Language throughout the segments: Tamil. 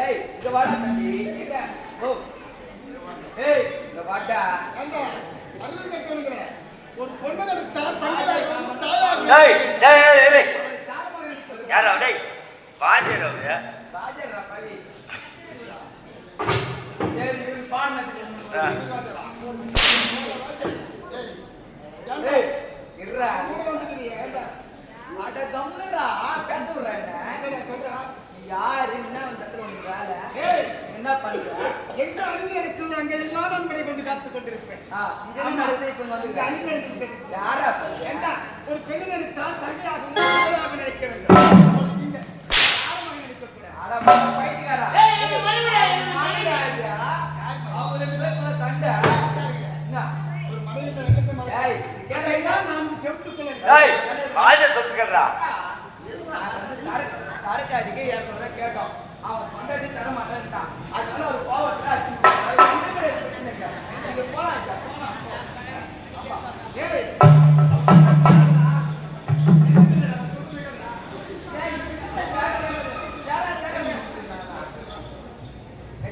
ஏய் இங்க வாடா தம்பி. ஓ. ஏய் இங்க வாடா. அருள் கட்டணுங்கிற ஒரு பொண்ணு தாயாய் ஏய் ஏய் ஏய் ஏய் யாரா டேய் பாஜர் அவரு பாஜர் பவி அட கம்முடா எந்த அருமை நடக்குது அங்கே எல்லாம் நான் படை கொண்டு காத்துக் கொண்டிருப்பேன். ஏண்டா ஒரு பெண் நடித்தா சரியாக நினைக்க வேண்டும். நீங்க யாரும் நினைக்கக்கூடாது. சண்டை. ஒரு மனிதன் நான் செத்துக்கிறேன் தரக்காடிக்கு ஏற்பட கேட்டோம். அவன் கொண்டாடி தர மாட்டேன்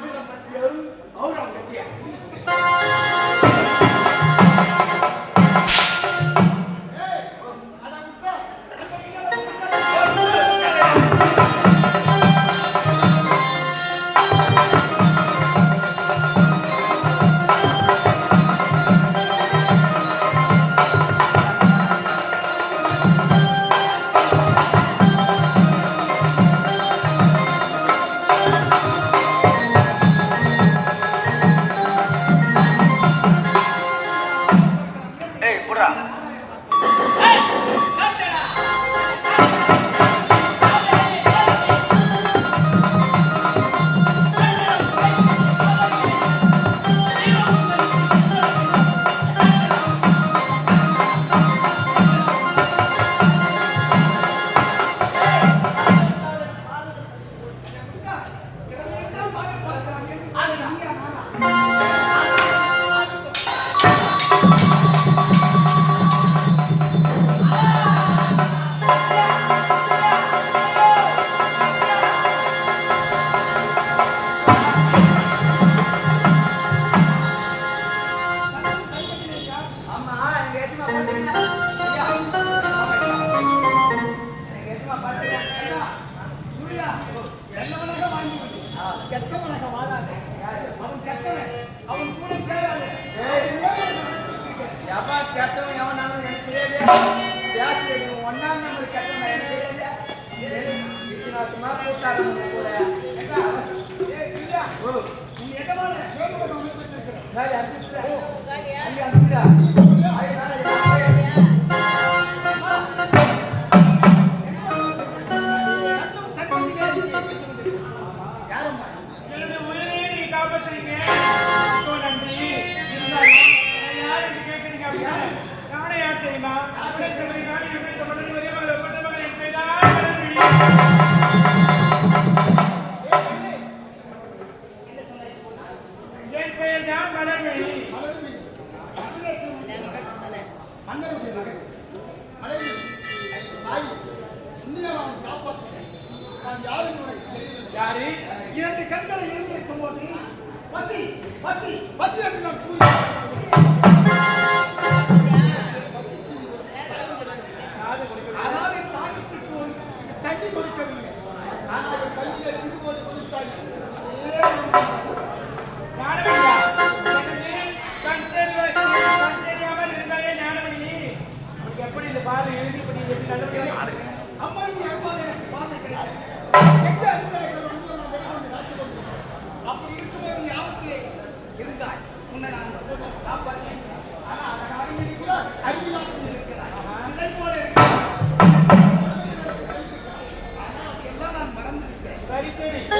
mới là bạch dữ ở rồng cái gì கெட்டவனாக வாழாது. அவன் கெட்டவன். அவன் கூட சேராது. எவா கெட்டவன் எவனாலும் எனக்கு தெரியாது. ஒன்னாம் நம்பர் கெட்டவன் எனக்கு தெரியாது. இத்தனை சும்மா கூட்டாரு கூட. நீ எட்டமான அங்கே அனுப்பிடா அண்ணனுடைய மகன் மனைவி தாய் உன்னை அவன் காப்பாற்ற இரண்டு கண்களை இருந்திருக்கும் போது பசி பசி பசி என்று city.